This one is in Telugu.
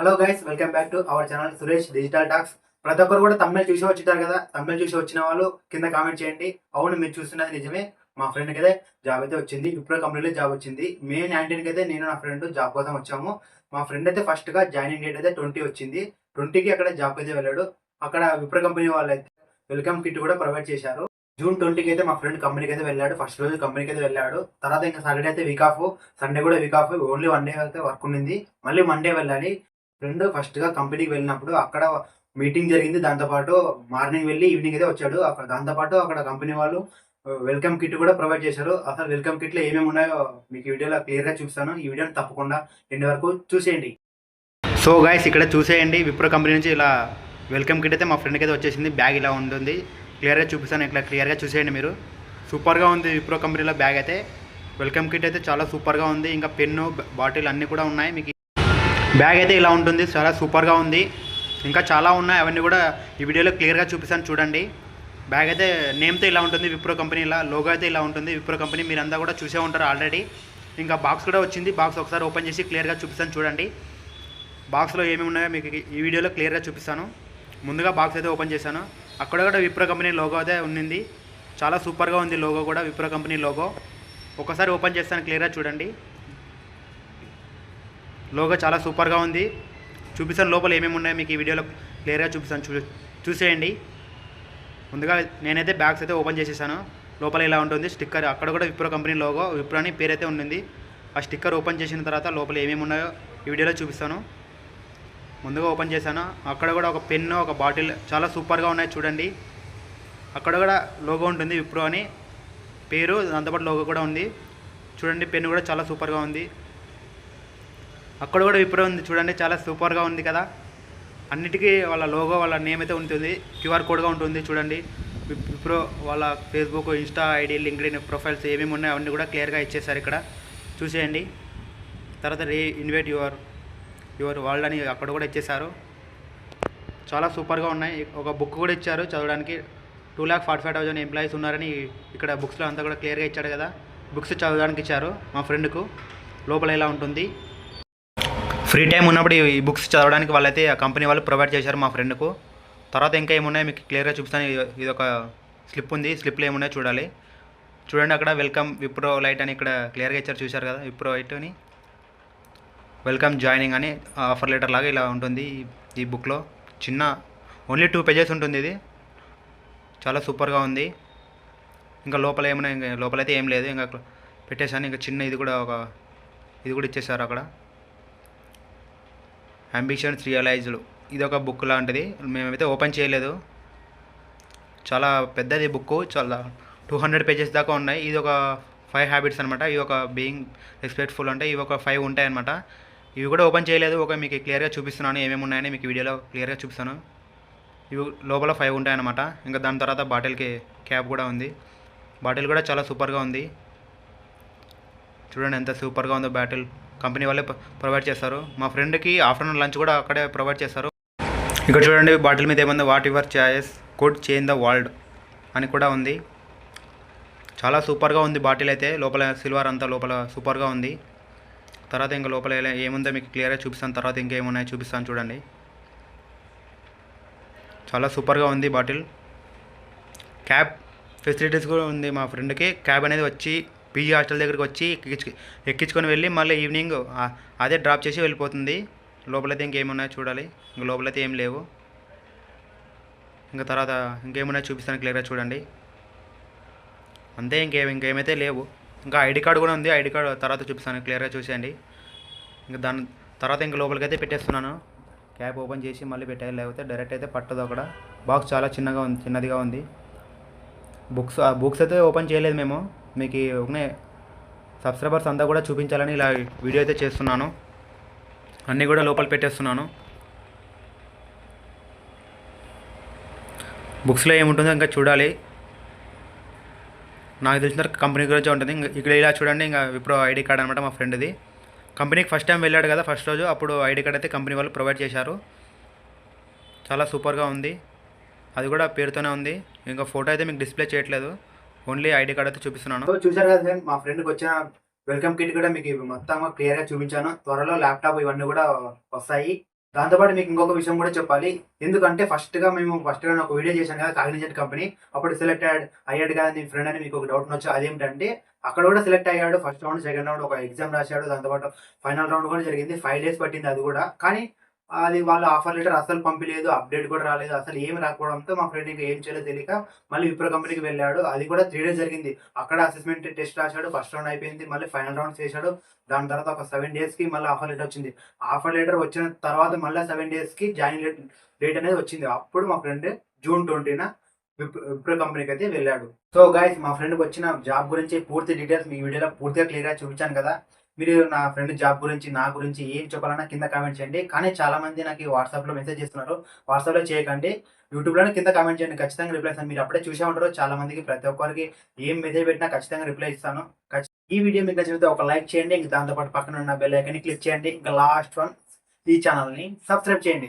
Hello guys welcome back to our channel Suresh digital talks ప్రతి ఒక్కరు కూడా తమిళ చూసి వచ్చింటారు కదా తమిళ చూసి వచ్చిన వాళ్ళు కింద కామెంట్ చేయండి. అవును మీరు చూస్తున్నది నిజమే. మా ఫ్రెండ్కి అయితే జాబ్ అయితే వచ్చింది విప్రో కంపెనీలో జాబ్ వచ్చింది. మే నైన్టీన్కి అయితే నేను నా ఫ్రెండ్ జాబ్ కోసం వచ్చాము. మా ఫ్రెండ్ అయితే ఫస్ట్గా జాయినింగ్ డేట్ అయితే ట్వంటీ వచ్చింది. ట్వంటీకి అక్కడ జాబ్ అయితే వెళ్ళాడు. అక్కడ విప్రో కంపెనీ వాళ్ళు అయితే వెల్కమ్ కిట్ కూడా ప్రొవైడ్ చేశారు. జూన్ ట్వంటీకి అయితే మా ఫ్రెండ్ కంపెనీకి అయితే వెళ్ళాడు. ఫస్ట్ రోజు కంపెనీకి అయితే వెళ్ళాడు. తర్వాత ఇంకా సాటర్డే అయితే వీక్ ఆఫ్ సండే కూడా week off only one day అయితే వర్క్ ఉండింది. మళ్ళీ మండే వెళ్ళాలి. ఫ్రెండ్ ఫస్ట్గా కంపెనీకి వెళ్ళినప్పుడు అక్కడ మీటింగ్ జరిగింది. దాంతోపాటు మార్నింగ్ వెళ్ళి ఈవినింగ్ అయితే వచ్చాడు. అక్కడ దాంతోపాటు అక్కడ కంపెనీ వాళ్ళు వెల్కమ్ కిట్ కూడా ప్రొవైడ్ చేశారు. అసలు వెల్కమ్ కిట్లో ఏమేమి ఉన్నాయో మీకు వీడియోలో క్లియర్గా చూపిస్తాను. ఈ వీడియోని తప్పకుండా ఎండ్ వరకు చూసేయండి. సో గాయస్ ఇక్కడ చూసేయండి. విప్రో కంపెనీ నుంచి ఇలా వెల్కమ్ కిట్ అయితే మా ఫ్రెండ్కి అయితే వచ్చేసింది. బ్యాగ్ ఇలా ఉంటుంది. క్లియర్గా చూపిస్తాను. ఇట్లా క్లియర్గా చూసేయండి మీరు. సూపర్గా ఉంది విప్రో కంపెనీలో బ్యాగ్ అయితే. వెల్కమ్ కిట్ అయితే చాలా సూపర్గా ఉంది. ఇంకా పెన్ను బాటిల్ అన్నీ కూడా ఉన్నాయి. మీకు బ్యాగ్ అయితే ఇలా ఉంటుంది చాలా సూపర్గా ఉంది. ఇంకా చాలా ఉన్నాయి అవన్నీ కూడా ఈ వీడియోలో క్లియర్గా చూపిస్తాను చూడండి. బ్యాగ్ అయితే నేమ్తో ఇలా ఉంటుంది విప్రో కంపెనీ ఇలా లోగో అయితే ఇలా ఉంటుంది విప్రో కంపెనీ మీరంతా కూడా చూసే ఉంటారు ఆల్రెడీ. ఇంకా బాక్స్ కూడా వచ్చింది బాక్స్ ఒకసారి ఓపెన్ చేసి క్లియర్గా చూపిస్తాను చూడండి. బాక్స్లో ఏమేమి ఉన్నాయో మీకు ఈ వీడియోలో క్లియర్గా చూపిస్తాను. ముందుగా బాక్స్ అయితే ఓపెన్ చేశాను. అక్కడ కూడా విప్రో కంపెనీ లోగో అయితే ఉన్నింది. చాలా సూపర్గా ఉంది లోగో కూడా విప్రో కంపెనీ లోగో. ఒకసారి ఓపెన్ చేస్తాను క్లియర్గా చూడండి. లోగో చాలా సూపర్గా ఉంది. చూపిస్తాను లోపల ఏమేమి ఉన్నాయో మీకు ఈ వీడియోలో క్లియర్గా చూపిస్తాను. చూ చూసేయండి. ముందుగా నేనైతే బ్యాగ్స్ అయితే ఓపెన్ చేసేసాను. లోపల ఇలా ఉంటుంది. స్టిక్కర్ అక్కడ కూడా విప్రో కంపెనీ లోగో విప్రో అని పేరు అయితే ఉంటుంది. ఆ స్టిక్కర్ ఓపెన్ చేసిన తర్వాత లోపల ఏమేమి ఉన్నాయో ఈ వీడియోలో చూపిస్తాను. ముందుగా ఓపెన్ చేశాను. అక్కడ కూడా ఒక పెన్ను ఒక బాటిల్ చాలా సూపర్గా ఉన్నాయి చూడండి. అక్కడ కూడా లోగో ఉంటుంది విప్రో అని. పేరు దాంతోపాటు లోగో కూడా ఉంది. చూడండి పెన్ను కూడా చాలా సూపర్గా ఉంది. అక్కడ కూడా విప్రో ఉంది. చూడండి చాలా సూపర్గా ఉంది కదా. అన్నిటికీ వాళ్ళ లోగో వాళ్ళ నేమ్ అయితే ఉంటుంది. క్యూఆర్ కోడ్గా ఉంటుంది చూడండి. విప్రో వాళ్ళ Facebook Insta ID LinkedIn profiles ఏమేమి ఉన్నాయో అవన్నీ కూడా క్లియర్గా ఇచ్చేసారు ఇక్కడ. చూసేయండి. తర్వాత re invite your your world అని అక్కడ కూడా ఇచ్చేసారు చాలా సూపర్గా ఉన్నాయి. ఒక బుక్ కూడా ఇచ్చారు చదవడానికి. Two lakh forty five thousand employees ఉన్నారని ఇక్కడ బుక్స్లో అంతా కూడా క్లియర్గా ఇచ్చాడు కదా. బుక్స్ చదవడానికి ఇచ్చారు మా ఫ్రెండ్కు లోపల ఇలా ఉంటుంది. ఫ్రీ టైం ఉన్నప్పుడు ఈ బుక్స్ చదవడానికి వాళ్ళైతే ఆ కంపెనీ వాళ్ళు ప్రొవైడ్ చేశారు మా ఫ్రెండ్కు తర్వాత ఇంకా ఏమున్నాయి మీకు క్లియర్గా చూపిస్తాను. ఇది- ఒక స్లిప్ ఉంది. స్లిప్లో ఏమున్నాయో చూడాలి. చూడండి అక్కడ వెల్కమ్ విప్రో లైట్ అని ఇక్కడ క్లియర్గా ఇచ్చారు. చూశారు కదా? విప్రో లైట్ అని. వెల్కమ్ జాయినింగ్ అని ఆఫర్ లెటర్ లాగా ఇలా ఉంటుంది ఈ- ఈ బుక్లో చిన్న ఓన్లీ టూ పేజెస్ ఉంటుంది ఇది. చాలా సూపర్గా ఉంది. ఇంకా లోపల ఏమైనా ఇంకా లోపలైతే ఏం లేదు. ఇంకా పెట్టేశాను. ఇంకా చిన్న ఇది కూడా ఒక ఇది కూడా ఇచ్చేసారు అక్కడ. అంబిషన్స్ రియలైజ్డ్ ఇది ఒక బుక్ లాంటిది. మేమైతే ఓపెన్ చేయలేదు. చాలా పెద్దది బుక్ చాలా టూ హండ్రెడ్ పేజెస్ దాకా ఉన్నాయి. ఇది ఒక ఫైవ్ హ్యాబిట్స్ అనమాట ఇవి ఒక బీయింగ్ రెస్పెక్ట్ఫుల్ అంటే ఇవి ఒక ఫైవ్ ఉంటాయి అనమాట ఇవి కూడా ఓపెన్ చేయలేదు. ఒక మీకు క్లియర్గా చూపిస్తున్నాను. ఏమేమి ఉన్నాయని మీకు వీడియోలో క్లియర్గా చూపిస్తాను. ఇవి లోపల ఫైవ్ ఉంటాయన్నమాట. ఇంకా దాని తర్వాత బాటిల్కి క్యాప్ కూడా ఉంది. బాటిల్ కూడా చాలా సూపర్గా ఉంది. చూడండి ఎంత సూపర్గా ఉందో బాటిల్ కంపెనీ వాళ్ళే ప్రొవైడ్ చేస్తారు. మా ఫ్రెండ్కి ఆఫ్టర్నూన్ లంచ్ కూడా అక్కడే ప్రొవైడ్ చేస్తారు. ఇక్కడ చూడండి బాటిల్ మీద ఏముంది? What your choice could change the world అని కూడా ఉంది. చాలా సూపర్గా ఉంది బాటిల్ అయితే. లోపల సిల్వర్ అంతా లోపల సూపర్గా ఉంది. తర్వాత ఇంకా లోపల ఏముందో మీకు క్లియర్గా చూపిస్తాను. తర్వాత ఇంకేమున్నాయో చూపిస్తాను చూడండి. చాలా సూపర్గా ఉంది బాటిల్. క్యాబ్ ఫెసిలిటీస్ కూడా ఉంది మా ఫ్రెండ్కి. క్యాబ్ అనేది వచ్చి పీజీ హాస్టల్ దగ్గరికి వచ్చి ఎక్కించు ఎక్కించుకొని వెళ్ళి మళ్ళీ ఈవినింగ్ అదే డ్రాప్ చేసి వెళ్ళిపోతుంది. లోపలైతే ఇంకేమున్నాయో చూడాలి. ఇంక లోపలైతే ఏం లేవు. ఇంకా తర్వాత ఇంకేమున్నాయో చూపిస్తాను క్లియర్గా చూడండి. అంతే ఇంకేం ఇంకేమైతే లేవు. ఇంకా ఐడి కార్డు కూడా ఉంది. ఐడి కార్డు తర్వాత చూపిస్తాను క్లియర్గా చూసేయండి. ఇంకా దాని తర్వాత ఇంక లోపలికి అయితే పెట్టేస్తున్నాను. క్యాప్ ఓపెన్ చేసి మళ్ళీ పెట్టాలి లేకపోతే డైరెక్ట్ అయితే పట్టదు అక్కడ. బాక్స్ చాలా చిన్నగా ఉంది చిన్నదిగా ఉంది. బుక్స్ ఆ బుక్స్ అయితే ఓపెన్ చేయలేదు మేము. మీకు ఒకనే సబ్స్క్రైబర్స్ అంతా కూడా చూపించాలని ఇలా వీడియో అయితే చేస్తున్నాను. అన్నీ కూడా లోపల పెట్టేస్తున్నాను. బుక్స్లో ఏముంటుందో ఇంకా చూడాలి. నాకు తెలిసిన కంపెనీ గురించి ఉంటుంది. ఇంకా ఇక్కడ ఇలా చూడండి ఇంకా విప్రో ఐడి కార్డ్ అనమాట మా ఫ్రెండ్ది. కంపెనీకి ఫస్ట్ టైం వెళ్ళాడు కదా ఫస్ట్ రోజు అప్పుడు ఐడి కార్డ్ అయితే కంపెనీ వాళ్ళు ప్రొవైడ్ చేశారు. చాలా సూపర్గా ఉంది. అది కూడా పేరుతోనే ఉంది. ఇంకా ఫోటో అయితే మీకు డిస్ప్లే చేయట్లేదు. ఓన్లీ ఐడి కార్డ్ అయితే చూపిస్తున్నాను. చూసారు కదా సార్ మా ఫ్రెండ్కి వచ్చిన వెల్కమ్ కిట్ కూడా మీకు మొత్తం క్లియర్గా చూపించాను. త్వరలో ల్యాప్టాప్ ఇవన్నీ కూడా వస్తాయి. దాంతోపాటు మీకు ఇంకొక విషయం కూడా చెప్పాలి. ఎందుకంటే ఫస్ట్గా మేము ఫస్ట్గా ఒక వీడియో చేశాను కదా కాగ్నిజెంట్ కంపెనీ అప్పుడు సెలెక్ట్ అయ్యాడు అయ్యాడు కదా నీ ఫ్రెండ్ అని మీకు ఒక డౌట్ వచ్చి అదేంటంటే అక్కడ కూడా సెలెక్ట్ అయ్యాడు. ఫస్ట్ రౌండ్ సెకండ్ రౌండ్ ఒక ఎగ్జామ్ రాశాడు. దాంతోపాటు ఫైనల్ రౌండ్ కూడా జరిగింది. ఫైవ్ డేస్ పట్టింది అది కూడా. కానీ అది వాళ్ళు ఆఫర్ లెటర్ అసలు పంపలేదు అప్డేట్ కూడా రాలేదు అసలు ఏమి రాకపోవడంతో మా ఫ్రెండ్ ఇంకా ఏం చేయలేదు తెలియక మళ్ళీ విప్రో కంపెనీకి వెళ్ళాడు. అది కూడా త్రీ డేస్ జరిగింది. అక్కడ అసెస్మెంట్ టెస్ట్ రాశాడు ఫస్ట్ రౌండ్ అయిపోయింది మళ్ళీ ఫైనల్ రౌండ్ చేశాడు. దాని తర్వాత ఒక సెవెన్ డేస్కి మళ్ళీ ఆఫర్ లెటర్ వచ్చింది. ఆఫర్ లెటర్ వచ్చిన తర్వాత మళ్ళీ సెవెన్ డేస్కి జాయిన్ డేట్ అనేది వచ్చింది. అప్పుడు మా ఫ్రెండ్ జూన్ ట్వంటీన విప్రో కంపెనీకి అయితే వెళ్ళాడు. సో గాయస్ మా ఫ్రెండ్కి వచ్చిన జాబ్ గురించి పూర్తి డీటెయిల్స్ మీ వీడియోలో పూర్తిగా క్లియర్గా చూపించాను కదా. మీరు నా ఫ్రెండ్ జాబ్ గురించి నా గురించి ఏం చెప్పాలన్నా కింద కామెంట్ చేయండి. కానీ చాలా మంది నాకు వాట్సాప్లో మెసేజ్ చేస్తున్నారు. వాట్సాప్లో చేయకండి. యూట్యూబ్లోనే కింద కామెంట్ చేయండి. ఖచ్చితంగా రిప్లై ఇస్తాను. మీరు అప్పుడే చూసే ఉంటారు. చాలా మందికి ప్రతి ఒక్కరికి ఏం మెసేజ్ పెట్టినా ఖచ్చితంగా రిప్లై ఇస్తాను. ఈ వీడియో మీకు నచ్చితే ఒక లైక్ చేయండి. ఇంకా దాంతోపాటు పక్కన ఉన్న బెల్ ఐకన్ క్లిక్ చేయండి. ఇంకా లాస్ట్ వన్ ఈ ఛానల్ని సబ్స్క్రైబ్ చేయండి.